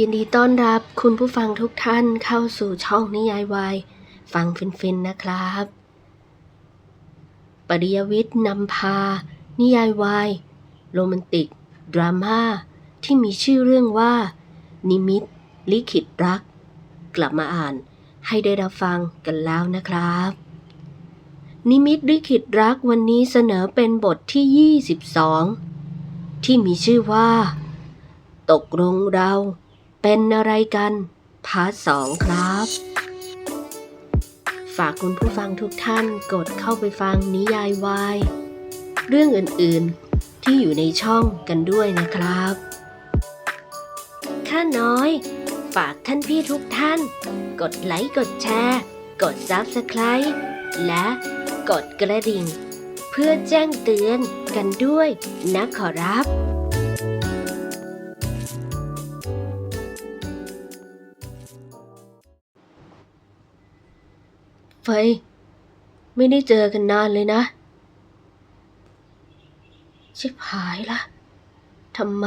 ยินดีต้อนรับคุณผู้ฟังทุกท่านเข้าสู่ช่องนิยายวาย ฟังฟินๆนะครับ ปริยวิทย์นำพา นิยายวาย โรแมนติก ดราม่า ที่มีชื่อเรื่องว่า นิมิต ลิขิตรัก กลับมาอ่านให้ได้รับฟังกันแล้วนะครับ นิมิตลิขิตรักวันนี้เสนอเป็นบทที่ 22 ที่มีชื่อว่า ตกลงเรา เป็นอะไรกันพาร์ทสองครับ ฝากคุณผู้ฟังทุกท่านกดเข้าไปฟังนิยายวาย เรื่องอื่นๆที่อยู่ในช่องกันด้วยนะครับข้าน้อย ฝากท่านพี่ทุกท่าน กดไลค์กดแชร์ กด Subscribe และกดกระดิ่ง เพื่อแจ้งเตือนกันด้วยนะขอรับ เฟไม่ได้เจอกันนานเลยนะ ชิบหายละทำไม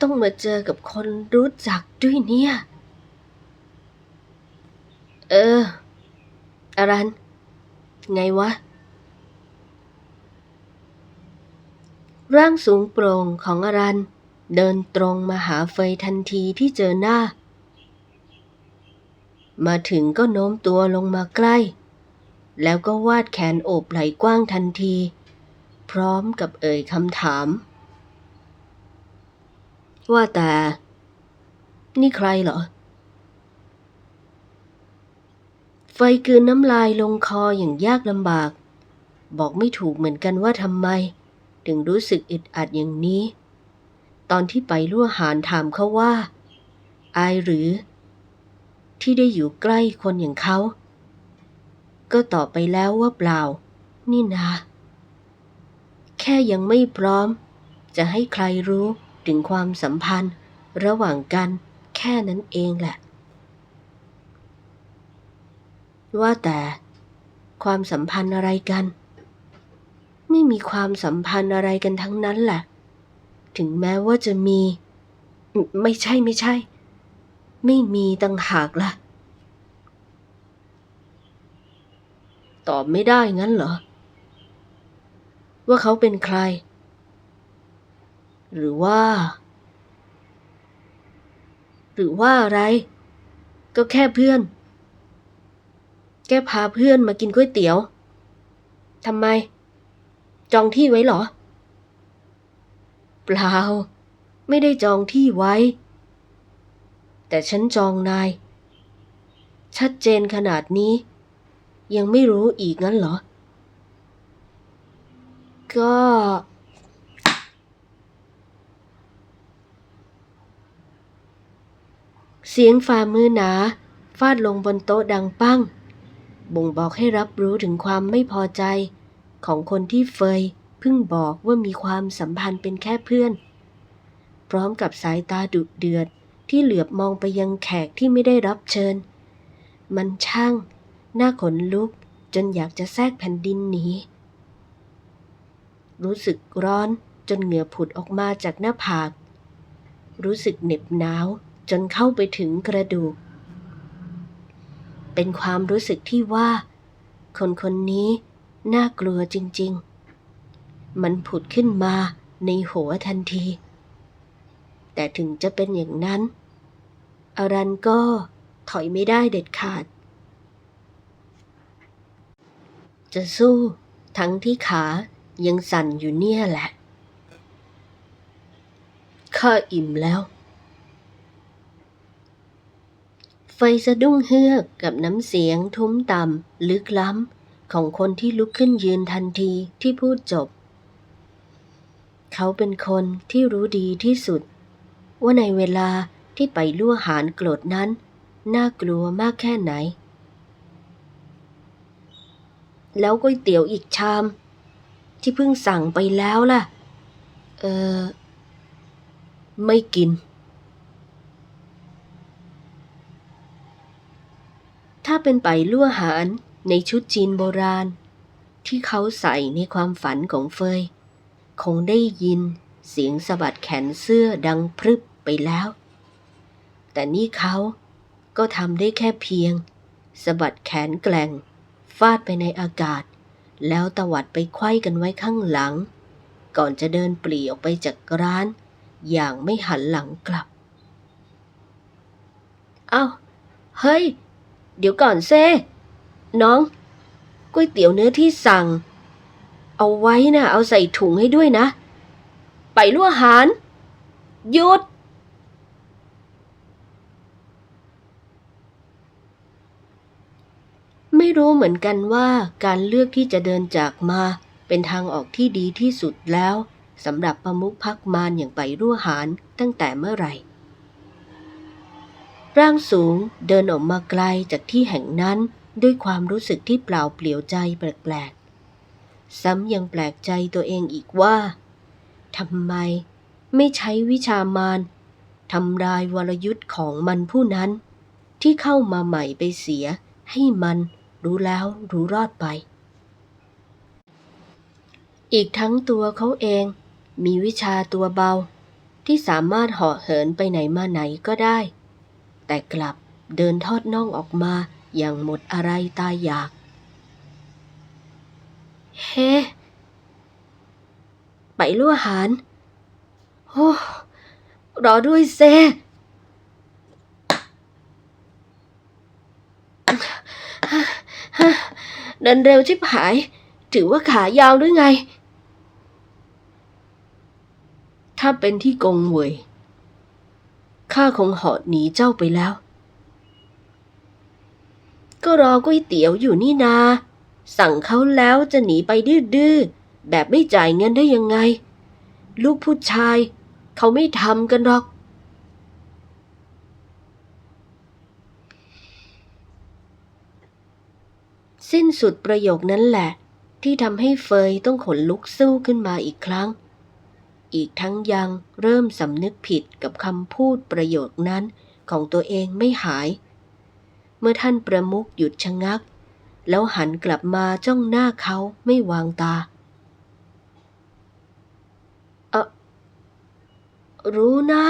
ต้องมาเจอกับคนรู้จักด้วยเนี่ย เออ อารัน ไงวะ ร่างสูงโปร่งของอารันเดินตรงมาหาเฟยทันทีที่เจอหน้า มาถึงก็โน้มตัวลงมาใกล้ แล้วก็วาดแขนโอบไหล่กว้างทันที พร้อมกับเอ่ยคำถาม ว่าแต่ นี่ใครเหรอ ไฟกลืนน้ำลายลงคออย่างยากลำบาก บอกไม่ถูกเหมือนกันว่าทำไม ถึงรู้สึกอึดอัดอย่างนี้ ตอนที่ไปล่วหารถามเขาว่า อายหรือ ที่ได้อยู่ใกล้คนอย่างเขา ก็ตอบไปแล้วว่าเปล่า นี่นาแค่ยังไม่พร้อม จะให้ใครรู้ถึงความสัมพันธ์ระหว่างกันแค่นั้นเองแหละ ว่าแต่ความสัมพันธ์อะไรกัน ไม่มีความสัมพันธ์อะไรกันทั้งนั้นแหละ ถึงแม้ว่าจะมี ไม่ใช่ไม่ใช่ ไม่มีตั้งหากล่ะ ตอบไม่ได้งั้นเหรอ ว่าเขาเป็นใคร หรือว่า หรือว่าอะไร ก็แค่เพื่อน แกพาเพื่อนมากินก๋วยเตี๋ยวทำไม จองที่ไว้เหรอ เปล่า ไม่ได้จองที่ไว้ แต่ฉันจองนาย ชัดเจนขนาดนี้ ยังไม่รู้อีกงั้นเหรอ ก็ เสียงฝ่ามือหนาฟาดลงบนโต๊ะดังปั้ง บ่งบอกให้รับรู้ถึงความไม่พอใจ ของคนที่เฟยเพิ่งบอกว่ามีความสัมพันธ์เป็นแค่เพื่อน พร้อมกับสายตาดุเดือด ที่เหลือบมองไปยังแขกที่ไม่ได้รับเชิญ มันช่าง หน้าขนลุกจนอยากจะแทรกแผ่นดินหนี รู้สึกร้อนจนเหงื่อผุดออกมาจากหน้าผาก รู้สึกเหน็บหนาวจนเข้าไปถึงกระดูก เป็นความรู้สึกที่ว่า คนคนนี้น่ากลัวจริง ๆ มันผุดขึ้นมาในหัวทันที แต่ถึงจะเป็นอย่างนั้น อรันก็ถอยไม่ได้เด็ดขาด จะสู้ทั้งที่ขายังสั่นอยู่เนี่ยแหละ ข้าอิ่มแล้ว ไฟสะดุ้งเฮือกกับน้ำเสียงทุ้มต่ำลึกล้ำ ของคนที่ลุกขึ้นยืนทันทีที่พูดจบ เขาเป็นคนที่รู้ดีที่สุด ว่าในเวลาที่ไปล่วหารโกรธนั้น น่ากลัวมากแค่ไหน แล้วก๋วยเตี๋ยวอีกชาม ที่เพิ่งสั่งไปแล้วล่ะ เออ ไม่กิน ถ้าเป็นไปล่วหารในชุดจีนโบราณ ที่เขาใส่ในความฝันของเฟย คงได้ยิน เสียงสะบัดแขนเสื้อดังพรึบไปแล้ว แต่นี่เขาก็ทำได้แค่เพียงสะบัดแขนแกล่ง ฟาดไปในอากาศ แล้วตวัดไปไขว้กันไว้ข้างหลัง ก่อนจะเดินปลีออกไปจากร้าน อย่างไม่หันหลังกลับ เอา้า เฮ้ย เดี๋ยวก่อนเซ่น้องก๋วยเตี๋ยวเนื้อที่สั่ง เอาไว้นะเอาใส่ถุงให้ด้วยนะ ไปลวหาร หยุด ไม่รู้เหมือนกันว่าการเลือกที่จะเดินจากมา เป็นทางออกที่ดีที่สุดแล้วสำหรับประมุขพักมารอย่างไปรั่วหารตั้งแต่เมื่อไหร่ ร่างสูงเดินออกมาไกลจากที่แห่งนั้นด้วยความรู้สึกที่เปล่าเปลี่ยวใจแปลกๆ ซ้ำยังแปลกใจตัวเองอีกว่า ทำไมไม่ใช้วิชามารทำลายวรยุทธ์ของมันผู้นั้น ที่เข้ามาใหม่ไปเสียให้มันรู้แล้วรู้รอดไป อีกทั้งตัวเขาเองมีวิชาตัวเบา ที่สามารถเหาะเหินไปไหนมาไหนก็ได้ แต่กลับเดินทอดน่องออกมาอย่างหมดอะไรตายอยาก เฮ้ไป ลั่วหารโอ้รอด้วยเซ เดินเร็วชิบหาย ถือว่าขายาวหรือไง ถ้าเป็นที่กงเวยข้าคงหาะหนีเจ้าไปแล้ว ก็รอก๋วยเตี๋ยวอยู่นี่นา สั่งเขาแล้วจะหนีไปดื้อๆ แบบไม่จ่ายเงินได้ยังไง ลูกผู้ชาย เขาไม่ทำกันหรอก สิ้นสุดประโยคนั้นแหละ ที่ทำให้เฟยต้องขนลุกสู้ขึ้นมาอีกครั้ง อีกทั้งยังเริ่มสำนึกผิดกับคำพูดประโยคนั้นของตัวเองไม่หาย เมื่อท่านประมุขหยุดชะงัก แล้วหันกลับมาจ้องหน้าเขาไม่วางตา เออ รู้นะ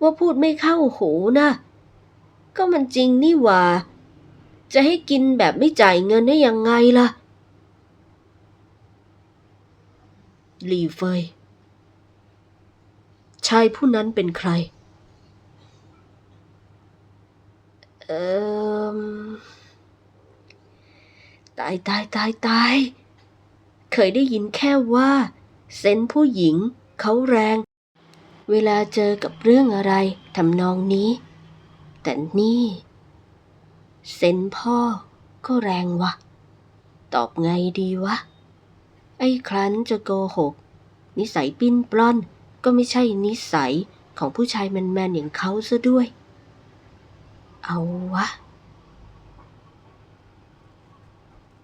ว่าพูดไม่เข้าหูนะ ก็มันจริงนี่หว่า จะให้กินแบบไม่จ่ายเงินได้ยังไงล่ะหลีเฟย ชายผู้นั้นเป็นใคร เอ่มตายตายตายตาย เคยได้ยินแค่ว่า เซนผู้หญิง เขาแรง เวลาเจอกับเรื่องอะไรทำนองนี้ แต่นี่ เซนพ่อก็แรงวะ ตอบไงดีวะ ไอ้ครั้นจะโกหก นิสัยปิ้นปล้อนก็ไม่ใช่นิสัยของผู้ชายแมนๆอย่างเขาซะด้วย เอาวะ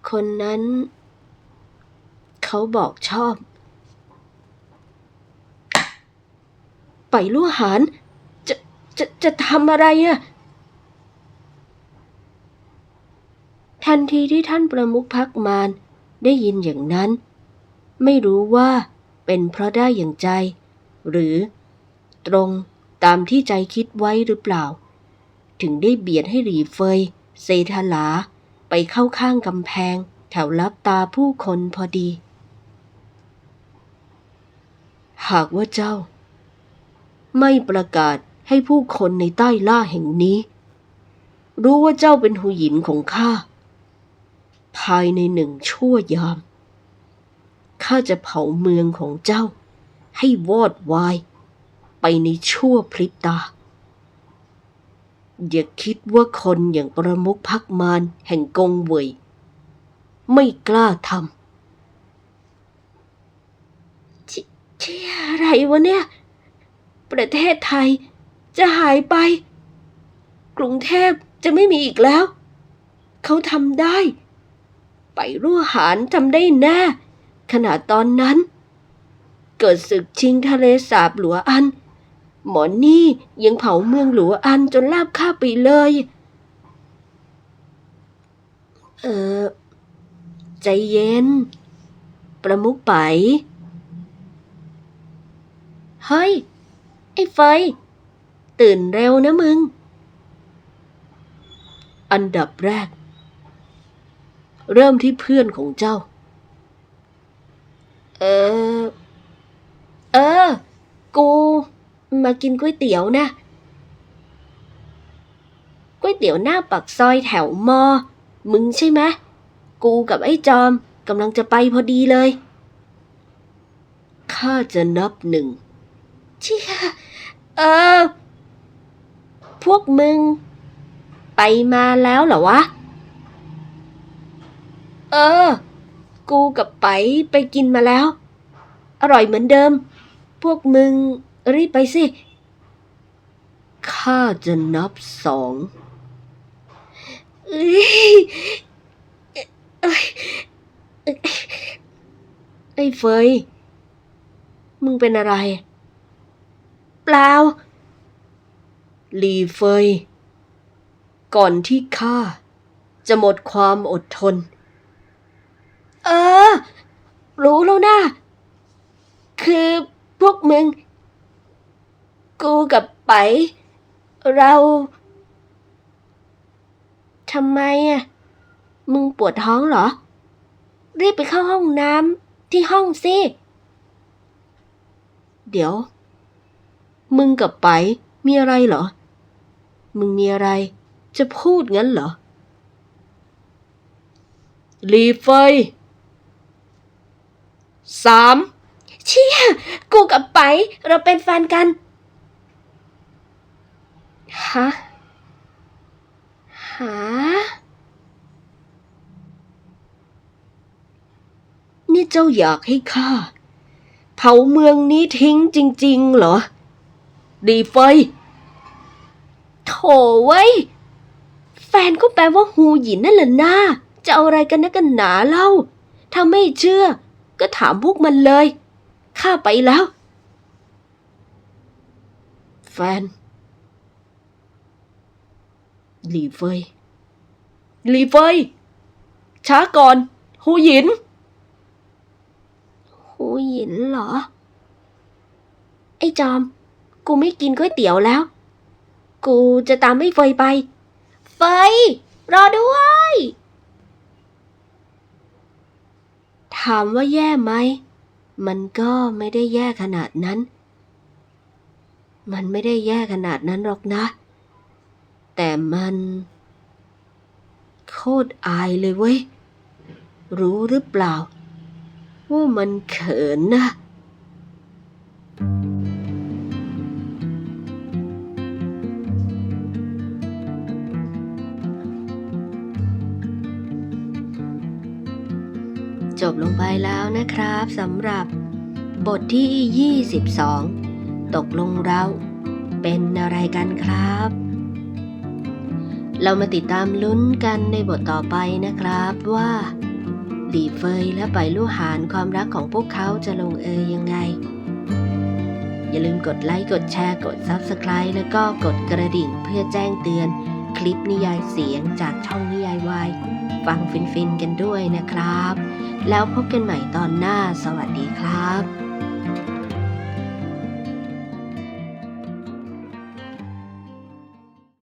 คนนั้น เขาบอกชอบ ไปลู่หารจะจะจะทำอะไรอะทันทีที่ท่านประมุขพักมารได้ยินอย่างนั้น ไม่รู้ว่าเป็นเพราะได้อย่างใจ หรือตรงตามที่ใจคิดไว้หรือเปล่า ถึงได้เบียดให้หลีเฟย เซทลา ไปเข้าข้างกำแพง แถวลับตาผู้คนพอดี หากว่าเจ้า ไม่ประกาศให้ผู้คนในใต้ล่าแห่งนี้ รู้ว่าเจ้าเป็นหูหยินของข้า ภายในหนึ่งชั่วยาม ข้าจะเผาเมืองของเจ้า ให้วอดวาย ไปในชั่วพริบตา อย่าคิดว่าคนอย่างประมุขพักมารแห่งกงเวย ไม่กล้าทำเชเชี่ยอะไรวะเนี่ย ประเทศไทย จะหายไป กรุงเทพจะไม่มีอีกแล้ว เขาทำได้ ไปรั่วหารทำได้แน่ขนาดตอนนั้น เกิดศึกชิงทะเลสาบหลัวอัน หมอนี่ยังเผาเมืองหลัวอันจนลาบค่าไปเลย เออ ใจเย็น ประมุขไป เฮ้ย ไอ้เฟย ตื่นเร็วนะมึง อันดับแรก เริ่มที่เพื่อนของเจ้า เออ เออ กูมากินก๋วยเตี๋ยวนะก๋วยเตี๋ยวหน้าปักซอยแถวมอ มึงใช่ไหม กูกับไอ้จอมกำลังจะไปพอดีเลย ข้าจะนับหนึ่ง เชี่ย เออ พวกมึง ไปมาแล้วเหรอวะ เออ กูกับไปไปกินมาแล้ว อร่อยเหมือนเดิม พวกมึงรีบไปสิ ข้าจะนับสองเอ้ยเอ้ยเอ้ยไอ้เฟย มึงเป็นอะไร เปล่าลีเฟย ก่อนที่ข้าจะหมดความอดทน เออ รู้แล้วนะ คือพวกมึง กูกับไป เราทำไมอะ มึงปวดท้องเหรอ รีบไปเข้าห้องน้ำที่ห้องสิ เดี๋ยว มึงกับไป มีอะไรเหรอ มึงมีอะไร จะพูดงั้นเหรอลีเฟยสามเชี่ย กูกับไป เราเป็นแฟนกัน ฮะ หา นี่เจ้าอยากให้ข้า เผาเมืองนี้ทิ้งจริง ๆ เหรอ ดีเฟยโถเว้ย แฟนก็แปลว่าฮูหยินนั่นแหละนาจะเอาอะไรกันนักกันหนาเล่า ถ้าไม่เชื่อ ก็ถามพวกมันเลย ข้าไปแล้ว แฟน หลีเฟยหลีเฟย ช้าก่อนฮูหยินฮูหยินเหรอ ไอ้จอม กูไม่กินก๋วยเตี๋ยวแล้ว กูจะตามไอ้เฟยไป เฟย รอด้วย ถามว่าแย่ไหม มันก็ไม่ได้แย่ขนาดนั้น มันไม่ได้แย่ขนาดนั้นหรอกนะ แต่มัน โคตรอายเลยเว้ย รู้หรือเปล่า ว่ามันเขินนะ แล้วนะครับสำหรับบทที่ 22 ตกลงเราเป็นอะไรกันครับ เรามาติดตามลุ้นกันในบทต่อไปนะครับว่าหลีเฟยและไปลู่หานความรักของพวกเขาจะลงเอยยังไง อย่าลืมกดไลค์กดแชร์กด Subscribe แล้วก็กดกระดิ่งเพื่อแจ้งเตือนคลิปนิยายเสียงจากช่องนิยายวายฟังฟินๆกันด้วยนะครับ แล้วพบกันใหม่ตอนหน้า สวัสดีครับ